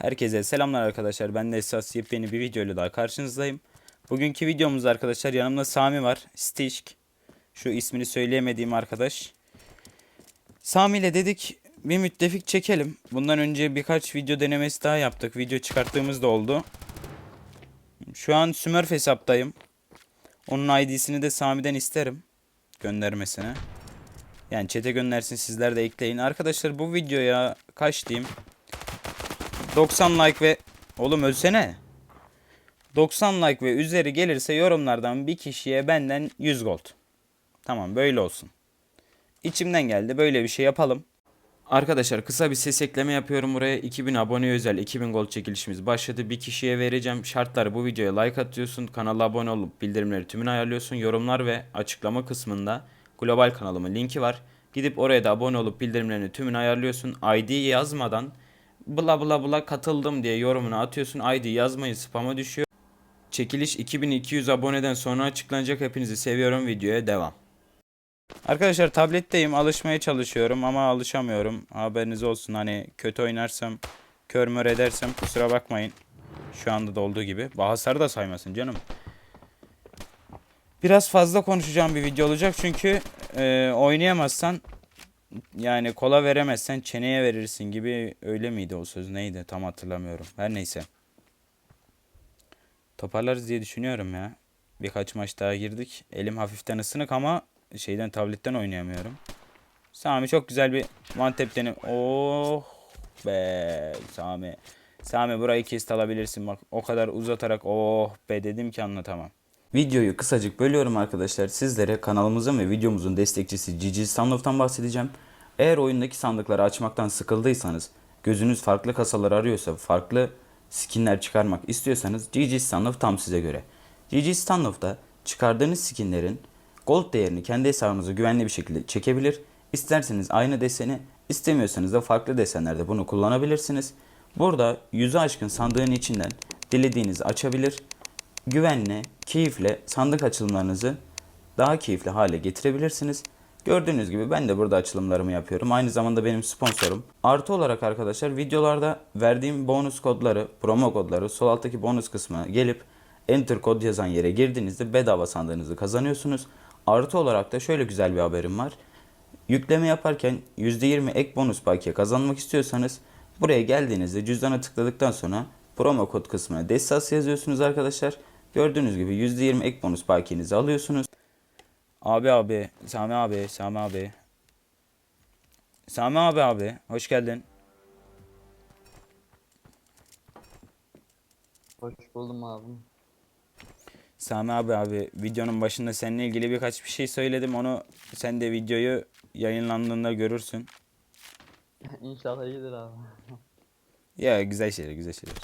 Herkese selamlar arkadaşlar. Ben de esas yepyeni bir video ile daha karşınızdayım. Bugünkü videomuz arkadaşlar yanımda Sami var. Stişk. Şu ismini söyleyemediğim arkadaş. Sami ile dedik bir müttefik çekelim. Bundan önce birkaç video denemesi daha yaptık. Video çıkarttığımız da oldu. Şu an Smurf hesaptayım. Onun ID'sini de Sami'den isterim. Göndermesine. Yani çete göndersin sizler de ekleyin. Arkadaşlar bu videoya kaç diyeyim? 90 like ve oğlum ölsene. 90 like ve üzeri gelirse yorumlardan bir kişiye benden 100 gold. Tamam böyle olsun. İçimden geldi böyle bir şey yapalım. Arkadaşlar kısa bir ses ekleme yapıyorum buraya. 2000 abone özel 2000 gold çekilişimiz başladı. Bir kişiye vereceğim. Şartları bu videoya like atıyorsun. Kanala abone olup bildirimleri tümünü ayarlıyorsun. Yorumlar ve açıklama kısmında global kanalımın linki var. Gidip oraya da abone olup bildirimlerini tümünü ayarlıyorsun. ID yazmadan bla bla bla katıldım diye yorumunu atıyorsun. ID yazmayı spama düşüyor. Çekiliş 2200 aboneden sonra açıklanacak. Hepinizi seviyorum. Videoya devam. Arkadaşlar tabletteyim. Alışmaya çalışıyorum ama alışamıyorum. Haberiniz olsun. Hani kötü oynarsam, kör mör edersem kusura bakmayın. Şu anda da olduğu gibi. Bahasar da saymasın canım. Biraz fazla konuşacağım bir video olacak çünkü e, oynayamazsan yani kola veremezsen çeneye verirsin gibi öyle miydi o söz neydi tam hatırlamıyorum. Her neyse. Toparlarız diye düşünüyorum ya. Birkaç maç daha girdik. Elim hafiften ısınık ama şeyden tabletten oynayamıyorum. Sami çok güzel bir one tap denem. Oh be Sami. Sami burayı kest alabilirsin bak. O kadar uzatarak oh be dedim ki anlatamam. Videoyu kısacık bölüyorum arkadaşlar. Sizlere kanalımızın ve videomuzun destekçisi GG Standoff'tan bahsedeceğim. Eğer oyundaki sandıkları açmaktan sıkıldıysanız, gözünüz farklı kasalar arıyorsa, farklı skinler çıkarmak istiyorsanız GG Standoff tam size göre. GG Standoff'ta çıkardığınız skinlerin gold değerini kendi hesabınıza güvenli bir şekilde çekebilir. İsterseniz aynı deseni, istemiyorsanız da farklı desenlerde bunu kullanabilirsiniz. Burada yüzü aşkın sandığın içinden dilediğinizi açabilir güvenli, keyifle sandık açılımlarınızı daha keyifli hale getirebilirsiniz. Gördüğünüz gibi ben de burada açılımlarımı yapıyorum. Aynı zamanda benim sponsorum. Artı olarak arkadaşlar videolarda verdiğim bonus kodları, promo kodları sol alttaki bonus kısmına gelip enter kod yazan yere girdiğinizde bedava sandığınızı kazanıyorsunuz. Artı olarak da şöyle güzel bir haberim var. Yükleme yaparken %20 ek bonus bakiye kazanmak istiyorsanız buraya geldiğinizde cüzdana tıkladıktan sonra promo kod kısmına Dessas yazıyorsunuz arkadaşlar. Gördüğünüz gibi %20 ek bonus bakiyenizi alıyorsunuz. Abi abi, Sami abi, Sami abi. Sami abi abi, hoş geldin. Hoş buldum abim. Sami abi abi, videonun başında seninle ilgili birkaç bir şey söyledim. Onu sen de videoyu yayınlandığında görürsün. İnşallah iyidir abi. Ya güzel şeyler, güzel şeyler.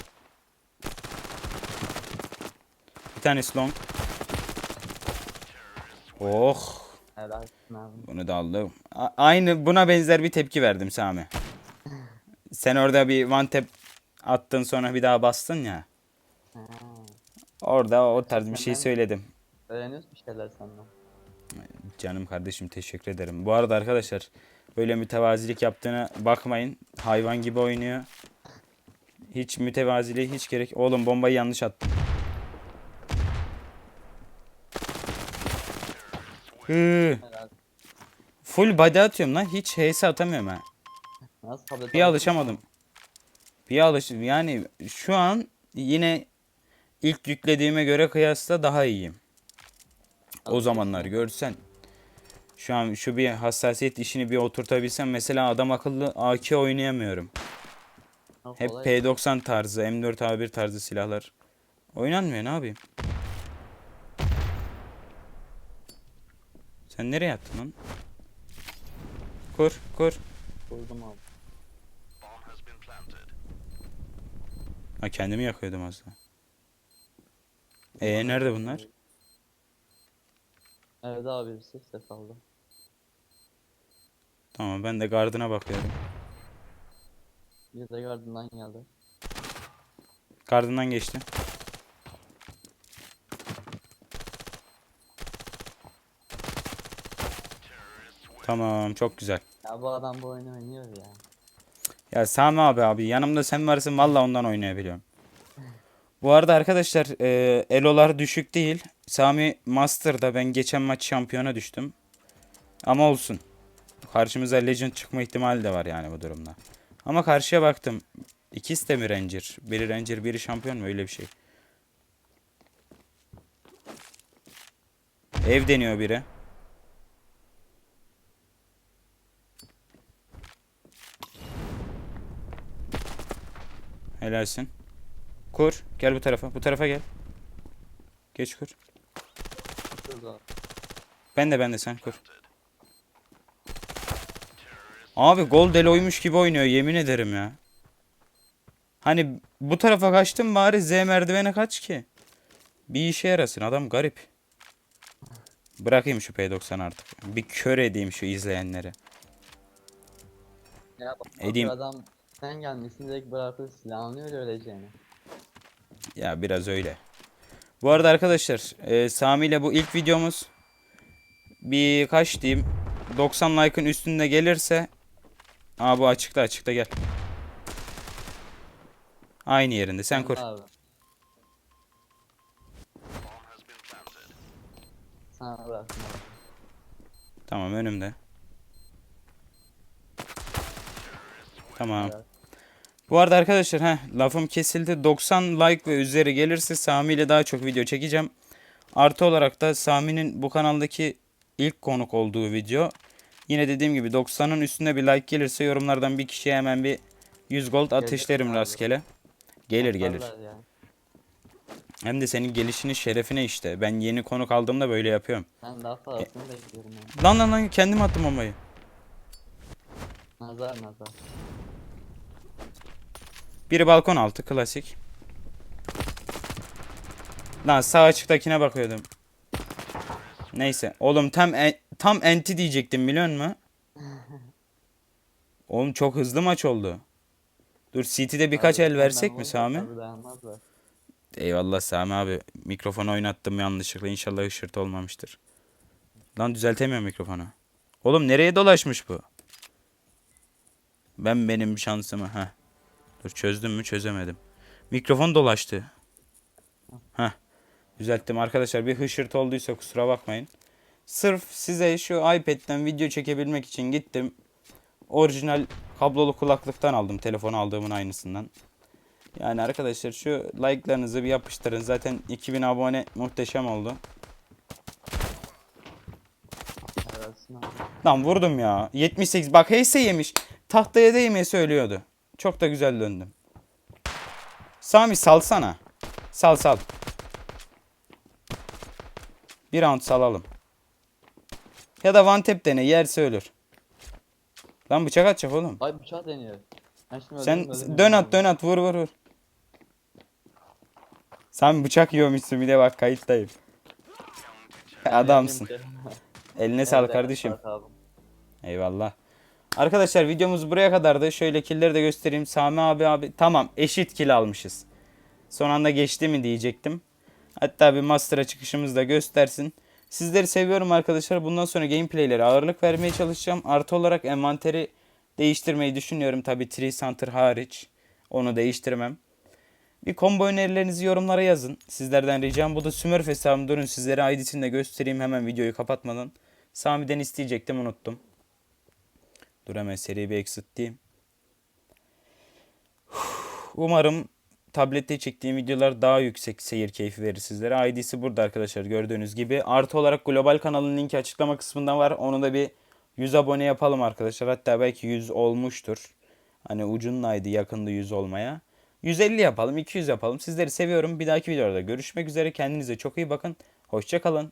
Bir tanesi long. Oh, Helal olsun abim. bunu da aldım. A- aynı buna benzer bir tepki verdim Sami. Sen orada bir one tap attın sonra bir daha bastın ya. Ha, Orada o tarz bir şey söyledim. öğreniyoruz bir şeyler senden. Canım kardeşim teşekkür ederim. Bu arada arkadaşlar böyle mütevazilik yaptığına bakmayın. Hayvan gibi oynuyor. Hiç mütevaziliğe hiç gerek. Oğlum bombayı yanlış attım. Hı. Full body atıyorum lan. Hiç HS atamıyorum ha. Nasıl tablet Bir alışamadım. Bir alış yani şu an yine ilk yüklediğime göre kıyasla daha iyiyim. O zamanlar görsen. Şu an şu bir hassasiyet işini bir oturtabilsem mesela adam akıllı AK oynayamıyorum. Hep P90 tarzı, M4A1 tarzı silahlar. Oynanmıyor ne yapayım? Sen nereye attın lan? Kur, kur. Buldum abi. Ha kendimi yakıyordum az daha. Ee nerede bunlar? Evet abi birisi ses aldım. Tamam ben de gardına bakıyorum. Bir de gardından geldi. Gardından geçti. Tamam çok güzel. Ya bu adam bu oyunu oynuyor ya. Ya Sami abi abi yanımda sen varsın valla ondan oynayabiliyorum. Bu arada arkadaşlar e, elolar düşük değil. Sami Master'da ben geçen maç şampiyona düştüm. Ama olsun. Karşımıza Legend çıkma ihtimali de var yani bu durumda. Ama karşıya baktım. İkisi de mi Ranger? Biri Ranger biri şampiyon mu öyle bir şey. Ev deniyor biri. Helalsin. Kur. Gel bu tarafa. Bu tarafa gel. Geç kur. Ben de ben de sen kur. Abi gol deloymuş gibi oynuyor yemin ederim ya. Hani bu tarafa kaçtım bari Z merdivene kaç ki. Bir işe yarasın adam garip. Bırakayım şu P90 artık. Bir kör edeyim şu izleyenleri. Ya bak, Edeyim. adam sen gelmişsin direkt bırakır silahını öyle öleceğini. Ya biraz öyle. Bu arada arkadaşlar e, Sami ile bu ilk videomuz bir kaç diyeyim 90 like'ın üstünde gelirse Aa bu açıkta açıkta gel. Aynı yerinde sen kur. Abi. Sana bıraktım abi. Tamam önümde. Tamam. Evet. Bu arada arkadaşlar heh, lafım kesildi. 90 like ve üzeri gelirse Sami ile daha çok video çekeceğim. Artı olarak da Sami'nin bu kanaldaki ilk konuk olduğu video. Yine dediğim gibi 90'ın üstünde bir like gelirse yorumlardan bir kişiye hemen bir 100 gold ateşlerim rastgele. Gelir gelir. Yani. Hem de senin gelişinin şerefine işte. Ben yeni konuk aldığımda böyle yapıyorum. Ben daha fazlasını bekliyorum ya. Lan lan lan kendim attım bombayı. Nazar nazar. Biri balkon altı klasik. Lan sağ açıktakine bakıyordum. Neyse. Oğlum tam en- tam enti diyecektim biliyor musun? Oğlum çok hızlı maç oldu. Dur CT'de birkaç Abi, el versek mi Sami? Eyvallah Sami abi. Mikrofonu oynattım yanlışlıkla. İnşallah hışırtı olmamıştır. Lan düzeltemiyorum mikrofonu. Oğlum nereye dolaşmış bu? Ben benim şansımı. Heh. Dur çözdüm mü çözemedim. Mikrofon dolaştı. Heh. Düzelttim arkadaşlar. Bir hışırtı olduysa kusura bakmayın. Sırf size şu iPad'den video çekebilmek için gittim. Orijinal kablolu kulaklıktan aldım. Telefon aldığımın aynısından. Yani arkadaşlar şu like'larınızı bir yapıştırın. Zaten 2000 abone muhteşem oldu. Lan vurdum ya. 78. Bak Heyse yemiş. Tahtaya değmeye söylüyordu. Çok da güzel döndüm. Sami salsana. Sal sal. Bir round salalım. Ya da one tap dene yerse ölür. Lan bıçak atacak oğlum. Ay bıçağı deniyor. Ben şimdi Sen öldüm, öldüm, dön at dön at vur vur vur. Sen bıçak yiyormuşsun bir de bak kayıttayım. Adamsın. Eline sağlık kardeşim. Eyvallah. Arkadaşlar videomuz buraya kadardı. Şöyle killleri de göstereyim. Sami abi abi. Tamam eşit kill almışız. Son anda geçti mi diyecektim. Hatta bir master'a çıkışımızı da göstersin. Sizleri seviyorum arkadaşlar. Bundan sonra gameplaylere ağırlık vermeye çalışacağım. Artı olarak envanteri değiştirmeyi düşünüyorum. Tabi Tree Center hariç. Onu değiştirmem. Bir combo önerilerinizi yorumlara yazın. Sizlerden ricam bu da Smurf hesabım. Durun sizlere ID'sini de göstereyim hemen videoyu kapatmadan. Sami'den isteyecektim unuttum. Dur seri bir exit. Umarım tablette çektiğim videolar daha yüksek seyir keyfi verir sizlere. ID'si burada arkadaşlar gördüğünüz gibi. Artı olarak global kanalın linki açıklama kısmında var. Onu da bir 100 abone yapalım arkadaşlar. Hatta belki 100 olmuştur. Hani ucundaydı yakındı 100 olmaya. 150 yapalım 200 yapalım. Sizleri seviyorum. Bir dahaki videoda görüşmek üzere. Kendinize çok iyi bakın. Hoşçakalın.